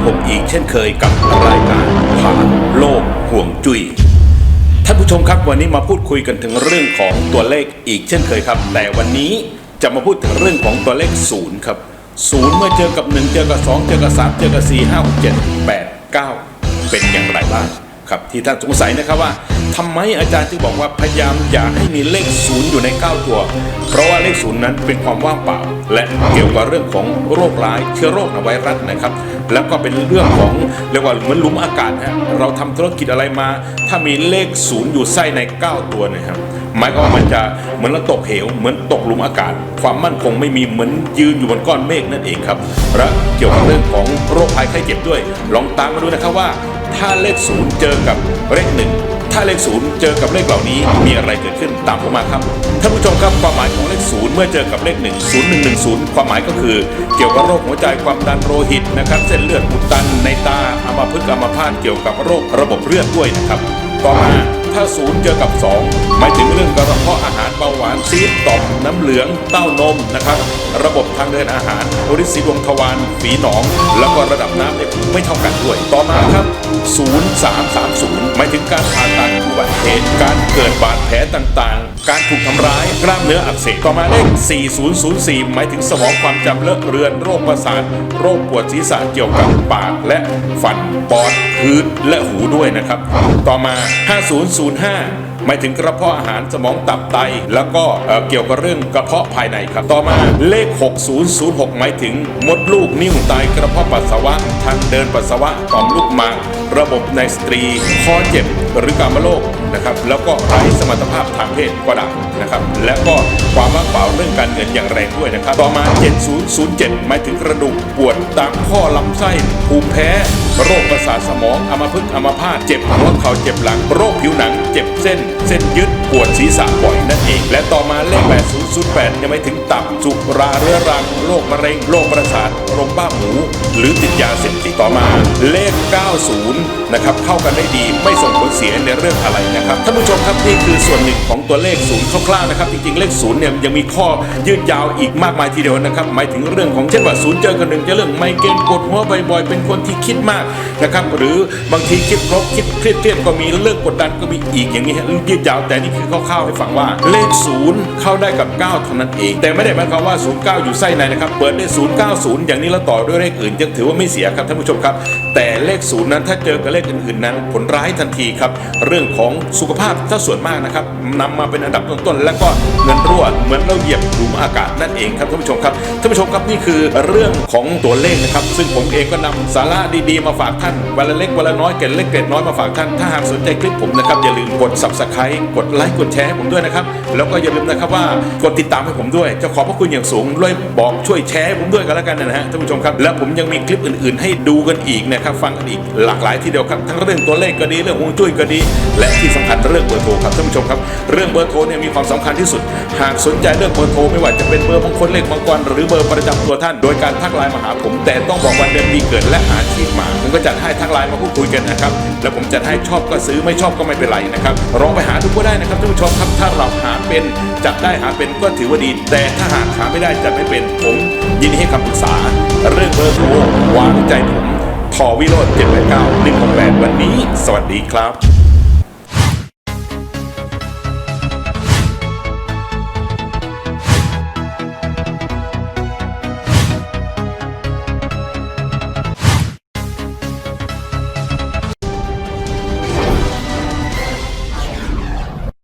กับผมอีกเช่นเคยกับรายการผ่านโลกห่วงจุย้ยท่านผู้ชมครับวันนี้มาพูดคุยกันถึงเรื่องของตัวเลขอีกเช่นเคยครับ แต่วันนี้จะมาพูดถึงเรื่องของตัวเลขศูนย์ครับศูนย์เมื่อเจอกับ 1 เจอกับ 2 เจอกับ 3 เจอกับ 4 5 6 7 8 9 เป็นอย่างไรบ้างครับ ที่ท่านสงสัยนะครับว่า ทำไมอาจารย์จึงบอกว่าพยายามอย่าให้มีเลขศูนย์อยู่ใน 9 ตัว เพราะว่าเลขศูนย์นั้นเป็นความว่างเปล่า และเกี่ยวกับเรื่องของโรคร้ายเชื้อโรคไวรัสนะครับ แล้วก็เป็นเรื่องของเรียกว่าเหมือนหลุมอากาศฮะเราทำธุรกิจอะไรมา ถ้ามีเลขศูนย์อยู่ไส้ใน 9 ตัวนะครับหมายความว่ามันจะเหมือนเราตกเหว เหมือนตกหลุมอากาศ ความมั่นคงไม่มีเหมือนยืนอยู่บนก้อนเมฆนั่นเองครับและเกี่ยวกับเรื่องของโรคภัยไข้เจ็บด้วย ลองตามมาดูนะครับว่า ถ้าเลขศูนย์เจอกับเลขหนึ่ง ถ้าเลขศูนย์เจอกับเลขเหล่านี้มีอะไรเกิดขึ้นตามผมมาครับท่านผู้ชมครับความหมายของเลขศูนย์เมื่อเจอกับเลขหนึ่งศูนย์หนึ่งหนึ่งศูนย์ความหมายก็คือ เกี่ยวกับโรคหัวใจความดันโลหิตนะครับเส้นเลือดอุดตันในตาอัมพฤกษ์อัมพาตเกี่ยวกับโรคระบบเลือดด้วยนะครับต่อมา ถ้าศูนย์เจอกับสองหมายถึงเรื่องกระเพาะอาหารเบาหวานซีดต่อมน้ำเหลืองเต้านมนะครับ ระบบทางเดินอาหารริดสีดวงทวารฝีหนอง แล้วก็ระดับน้ำในหูไม่เท่ากันด้วย ต่อมาครับ 0330 หมายถึงการผ่าตัดอุบัติเหตุการเกิดบาดแผลต่างๆ การถูกทำร้ายกล้ามเนื้ออักเสบต่อมาเลข 4004 หมายถึงสมองความจำเลอะเลือนโรคประสาทโรคปวดศีรษะเกี่ยวกับปากและฟันปอดพื้นและหูด้วยนะครับ ต่อมา 50 0.05 หมายถึงกระเพาะอาหารสมองตับไต แล้วก็เเกี่ยวกับเรื่องกระเพาะภายในครับ ต่อมาเลข 6006 หมายถึงมดลูกนิ่วไตกระเพาะปัสสาวะทางเดินปัสสาวะต่อมลูกหมากระบบในสตรีคอเจ็บหรือกามโรคนะครับแล้วก็ไร้สมรรถภาพทางเพศก็ได้นะครับและก็ เปล่าเรื่องการเงินอย่างแรงด้วยนะครับ ต่อมา 7007 หมายถึงกระดูกปวดตามข้อลำไส้ภูมิแพ้ โรคประสาทสมองอัมพฤกษ์อัมพาตเจ็บหัวเข่าเจ็บหลัง โรคผิวหนัง เจ็บเส้น เส้นยึดปวดศีรษะบ่อยนั่นเอง และต่อมาเลข 8008 ยังไม่ถึงตับสุราเรื้อรัง โรคมะเร็งโรคประสาทลมบ้าหมู หรือติดยาเสพติดต่อมาเลข 90 นะครับเข้ากันได้ดีไม่ส่งผล เสียในเรื่องอะไรนะครับท่านผู้ชมครับนี่คือส่วนหนึ่งของตัวเลขศูนย์คร่าวๆนะครับจริงๆเลขศูนย์เนี่ยยังมีข้อยืดยาวอีกมากมายทีเดียวนะครับหมายถึงเรื่องของเช่นว่าศูนย์เจอกันหนึ่งจะเรื่องไมเกรนปวดหัวบ่อยๆเป็นคนที่คิดมากนะครับหรือบางทีคิดลบคิดเครียดๆก็มีเรื่องกดดันก็มีอีกอย่างนี้ฮะยืดยาวแต่นี่คือคร่าวๆให้ฟังว่าเลขศูนย์เข้าได้กับ 9 เท่านั้นเอง แต่ไม่ได้หมายความว่า 09 อยู่ไส้ในนะครับเปิดได้ 090 อย่างนี้แล้วต่อด้วยเลขอื่นยังถือว่าไม่เสียครับท่านผู้ชมครับ แต่เลขศูนย์นั้นถ้าเจอกับเลขอื่นๆนั้น ผลร้ายทันทีครับเรื่องของสุขภาพถ้าส่วนมากนะครับนำมาเป็นอันดับต้นๆ แล้วก็เงินรั่วเหมือนเราเหยียบหลุมอากาศนั่นเองครับท่านผู้ชมครับท่านผู้ชมครับนี่คือเรื่องของตัวเลขนะครับ ซึ่งผมเองก็นำสาระดีๆมาฝากท่านวันละเล็กวันละน้อยเกร็ดเล็กเกร็ดน้อยมาฝากท่านถ้าหากสนใจคลิปผมนะครับอย่าลืมกด subscribe กดไลค์กดแชร์ให้ผมด้วยนะครับแล้วก็อย่าลืมนะครับว่ากดติดตามให้ผมด้วย จะขอบพระคุณอย่างสูงด้วยบอกช่วยแชร์ให้ผมด้วยกันแล้วกันนะฮะท่านผู้ชมครับแล้วผมยังมีคลิปอื่น ๆ ให้ดูกันอีกนะครับฟังกันอีกหลากหลายทีเดียวครับทั้งเรื่องตัวเลขก็ดีเรื่องฮวงจุ้ยก็ดี และที่สำคัญเรื่องเบอร์โทรครับท่านผู้ชมครับ เรื่องเบอร์โทรเนี่ยมีความสำคัญที่สุด หากสนใจเรื่องเบอร์โทรไม่ว่าจะเป็นเบอร์มงคลเลขมังกรหรือเบอร์ประจำตัวท่าน โดยการทักไลน์มาหาผม แต่ต้องบอกวันเดือนปีเกิดและอาชีพมาผมก็จัดให้ทักไลน์มาพูดคุยกันนะครับแล้วผมจัดให้ชอบก็ซื้อไม่ชอบก็ไม่เป็นไรนะครับลองไปหาดูก็ได้นะครับท่านผู้ชมครับถ้าเราหาเป็นจัดได้หาเป็นก็ถือว่าดี แต่ถ้าหากหาไม่ได้จัดไม่เป็นผมยินดีให้คำปรึกษา เรื่องเบอร์โทรวางใจผม ขอวิโรจน์789 168 วันนี้ สวัสดีครับ